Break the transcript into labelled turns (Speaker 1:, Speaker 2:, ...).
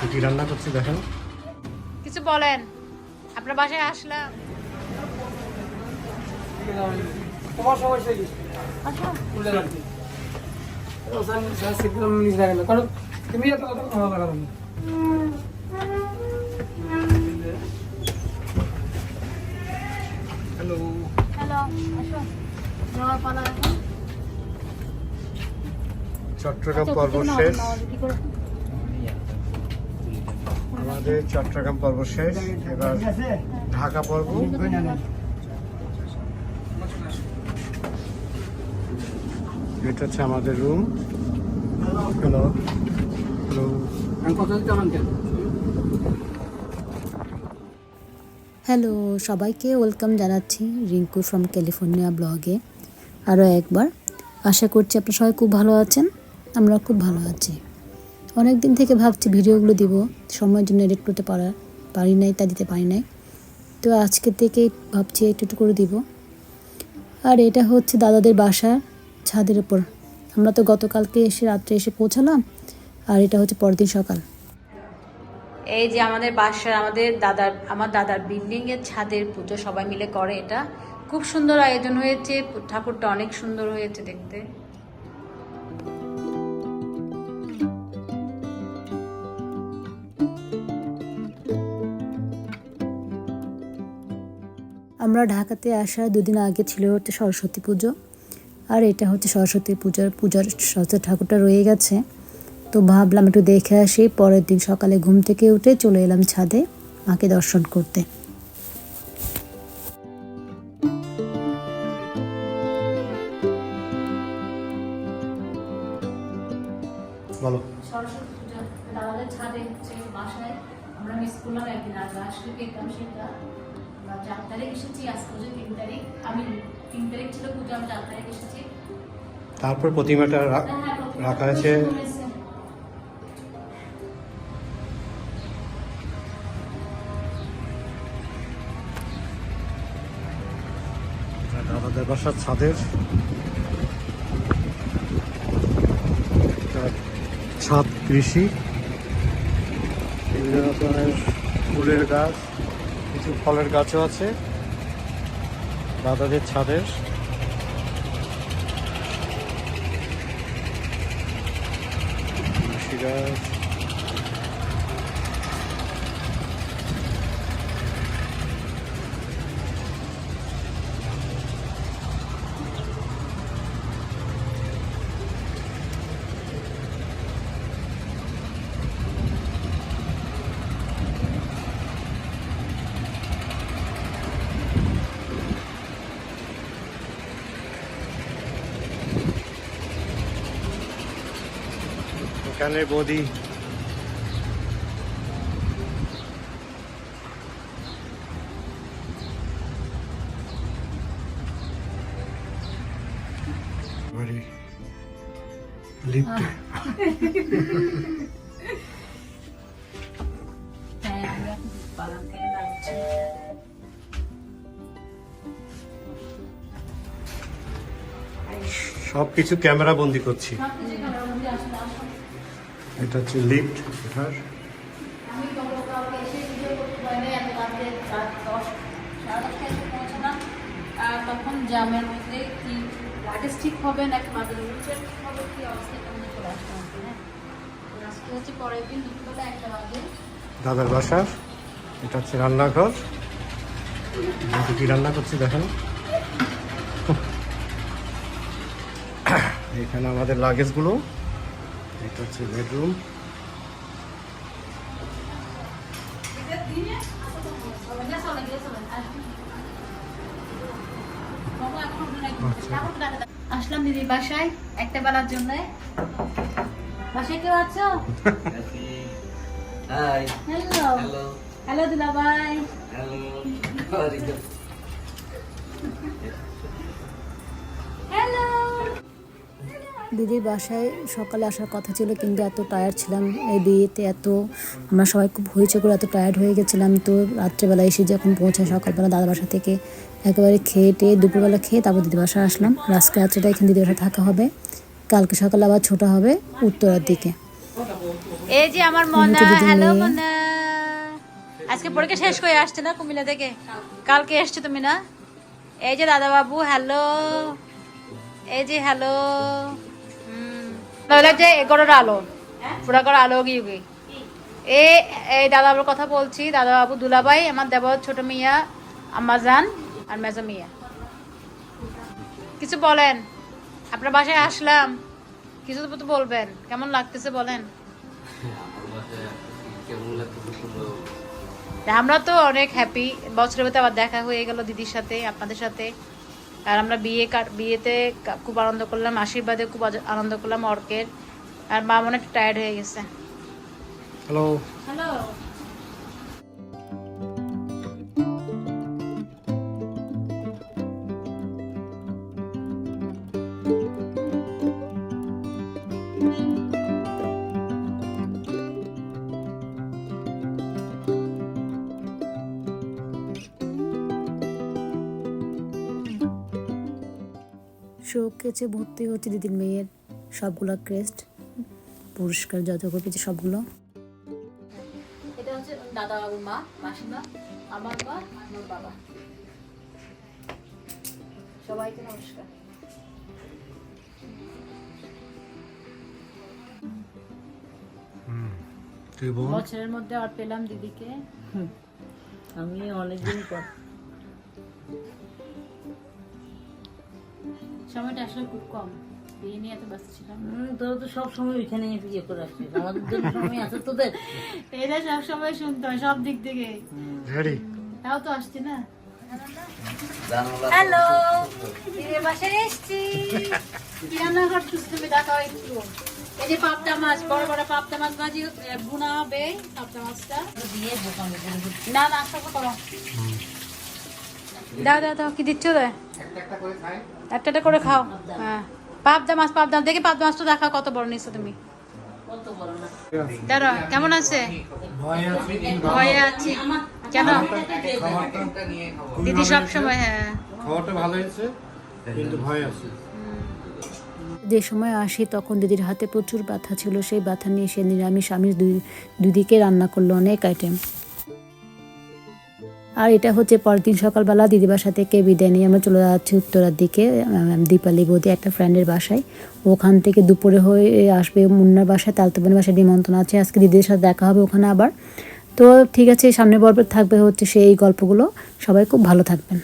Speaker 1: দেখি কি রান্না করছি দেখেন।
Speaker 2: কিছু বলেন আপনার বাসায় আসলাম।
Speaker 3: তোমার সমস্যা কি খুলে রাখছি নিজ লাগে না। কারণ তুমি এত কথা
Speaker 1: হ্যালো
Speaker 2: হ্যালো আসুন যাওয়ার পালা। এখন
Speaker 1: চট্টগ্রাম পর্ব শেষ। আমাদের চট্টগ্রাম পর্ব শেষ। এবার ঢাকা পর্ব। এটা হচ্ছে আমাদের রুম হ্যালো হ্যালো
Speaker 4: হ্যালো সবাইকে ওয়েলকাম জানাচ্ছি রিঙ্কু ফ্রম ক্যালিফোর্নিয়া ব্লগে আরও একবার, আশা করছি আপনারা সবাই খুব ভালো আছেন। আমরা খুব ভালো আছি। অনেক দিন থেকে ভাবছি ভিডিওগুলো দিব। সময়ের জন্য এডিট করতে পারা, পারি নাই, তা দিতে পারি নাই। তো আজকে থেকেই ভাবছি একটু একটু করে দিব। আর এটা হচ্ছে দাদাদের বাসা ছাদের উপর। আমরা তো গতকালকে এসে রাত্রে এসে পৌঁছালাম, আর এটা হচ্ছে পরদিন সকাল।
Speaker 2: এই যে আমাদের বাসার, আমাদের দাদার, আমার দাদার বিল্ডিং এর ছাদের পুজো সবাই মিলে করে এটা। খুব সুন্দর আয়োজন হয়েছে, ঠাকুরটা অনেক সুন্দর হয়েছে দেখতে।
Speaker 4: আমরা ঢাকাতে আসার দুদিন আগে ছিল হচ্ছে সরস্বতী পুজো। আর এটা হচ্ছে সরস্বতী পূজার পূজার সরস্বতী ঠাকুরটা রয়ে গেছে। তো ভাবলাম একটু দেখে আসি পরের দিন সকালে ঘুম থেকে উঠে চলে এলাম ছাদে মাকে দর্শন করতে।
Speaker 1: বলো।
Speaker 2: সরস্বতী পূজা দাদাদের ছাদে বাসায় আমরা মিস করলাম একদিন আগে আসলে পেতাম সেটা আমরা চার তারিখ এসেছি আজ পুজো তিন তারিখ। আমি তিন তারিখ ছিল পুজো আমি চার তারিখ এসেছি।
Speaker 1: তারপর প্রতিমাটা
Speaker 2: হ্যাঁ, হ্যাঁ,
Speaker 1: রাখা আছে আমাদের বাসার ছাদের। ছাদ কৃষি। বিভিন্ন ধরনের ফুলের গাছ। কিছু ফলের গাছও আছে। দাদাদের ছাদের। গাছ। এখানে বদি। লিফটে
Speaker 2: হ্যাঁ, আমরা বাগান থেকে নামছি।
Speaker 1: সব কিছু ক্যামেরা বন্দি করছি। এটা হচ্ছে লিফট এটার
Speaker 2: তখন জ্যামের মধ্যে কি লাগেজ ঠিক হবে নাকি মাঝে উইলচেয়ার ঠিক হবে কি অবস্থায় তখন চলে আসলাম আর হ্যাঁ। আজকে হচ্ছে পরের দিন দুপুরবেলা একটা বাজে।
Speaker 1: দাদার বাসার এটা হচ্ছে রান্নাঘর। কি রান্না করছি দেখেন? এখানে আমাদের লাগেজগুলো এটা হচ্ছে বেডরুম
Speaker 2: আসলাম দিদির বাসায় একটা বেলার জন্য। বাসায় কেউ আছো? হ্যালো হ্যালো দিলা ভাই? হ্যালো
Speaker 4: দিদির বাসায় সকালে আসার কথা ছিল কিন্তু এত টায়ার্ড ছিলাম এই বিয়েতে এত আমরা সবাই খুব হয়েছে করে এত টায়ার্ড হয়ে গেছিলাম। তো রাত্রেবেলা এসে যখন পৌঁছায় সকালবেলা দাদা বাসা থেকে একেবারে খেয়ে টেয়ে দুপুরবেলা খেয়ে তারপর দিদির বাসায় আসলাম। আজকে রাত্রেটা এখানে দিদির বাসায় থাকা হবে। কালকে সকালে আবার ছোটা হবে উত্তরার দিকে।
Speaker 2: এই যে আমার মনা হ্যালো। মনা। আজকে পরীক্ষা শেষ করে আসছে না কুমিল্লা থেকে? কালকে এসছো তুমি না? এই যে দাদা বাবু হ্যালো। এই যে হ্যালো। যে এগারোটা আলো। আলো গিয়ে এই কথা বলছি দুলাভাই, আমার দেবর, ছোট মিয়া আর মিয়া। কিছু বলেন, আপনার বাসায় আসলাম, কিছু তো বলবেন, কেমন লাগতেছে বলেন?
Speaker 5: আমার
Speaker 2: তা অনেক হ্যাপি বছরের ভিতরে আবার দেখা হয়ে গেল দিদির সাথে, আপনাদের সাথে। আর আমরা বিয়ে কাট- বিয়েতে খুব আনন্দ করলাম আশীর্বাদে খুব আজ- আনন্দ করলাম অর্কের। আর মা মনে টায়ার্ড হয়ে গেছে।
Speaker 1: হ্যালো
Speaker 2: হ্যালো
Speaker 4: শোকেছে ভর্তি হচ্ছে দিদির মেয়ের সবগুলো ক্রেস্ট পুরস্কার যত পেয়েছে সবগুলো।
Speaker 2: এটা হচ্ছে দাদা বাবুর মা মাসিমা আমার মা আমার বাবা। সবাইকে নমস্কার। বছরের মধ্যে আর পেলাম দিদিকে।
Speaker 6: আমি অনেকদিন পর
Speaker 2: সময়টা আসলে খুব কম। বিয়ে নিয়ে এত ব্যস্ত ছিলাম।
Speaker 6: তোরা তো সব সময় ওইখানে বিয়ে করে আসছিস। আমাদের জন্য সময় আছে তোদের।
Speaker 2: এটা সব সময় শুনতে হয় সব দিক থেকে।
Speaker 1: রেডি?
Speaker 2: তাও তো আসছে না? হ্যালো বাসায় এসছি কি রান্না করছিস তুমি দেখাও একটু। এই যে পাবদা মাছ বড় বড় পাবদা মাছ ভাজি ভুনা হবে পাবদা মাছটা।
Speaker 6: দিচ্ছি।
Speaker 2: না না সব করো। দাও দাও দাও কি দিচ্ছ রে একটা একটা করে খাও। হ্যাঁ। পাবদা মাছ পাবদা দেখি পাবদা মাছটা দেখাও কত বড় নিচ্ছ তুমি।
Speaker 6: কত
Speaker 2: দাঁড়া কেমন আছে?
Speaker 1: ভয়
Speaker 2: ভয়ে আছি। কেন? দিদি সব সময় হ্যাঁ।
Speaker 1: খাবারটা ভালো হয়েছে কিন্তু ভয় আছে।
Speaker 4: যে সময় আসি তখন দিদির হাতে প্রচুর ব্যথা ছিল। সেই ব্যথা নিয়ে সে নিরামিষ আমিষ দুই দুদিকে রান্না করল অনেক আইটেম আর এটা হচ্ছে পরের দিন সকালবেলা দিদি সাথে থেকে বিদায় নিয়ে আমরা চলে যাচ্ছি উত্তরার দিকে দীপালি বৌদি, একটা ফ্রেন্ডের বাসায়। ওখান থেকে দুপুরে হয়ে আসবে মুন্নার বাসায়, তালতুবানের বাসায় নিমন্ত্রণ আছে। আজকে দিদির সাথে দেখা হবে ওখানে আবার। তো ঠিক আছে, সামনে পর্ব থাকবে হচ্ছে সেই গল্পগুলো। সবাই খুব ভালো থাকবেন।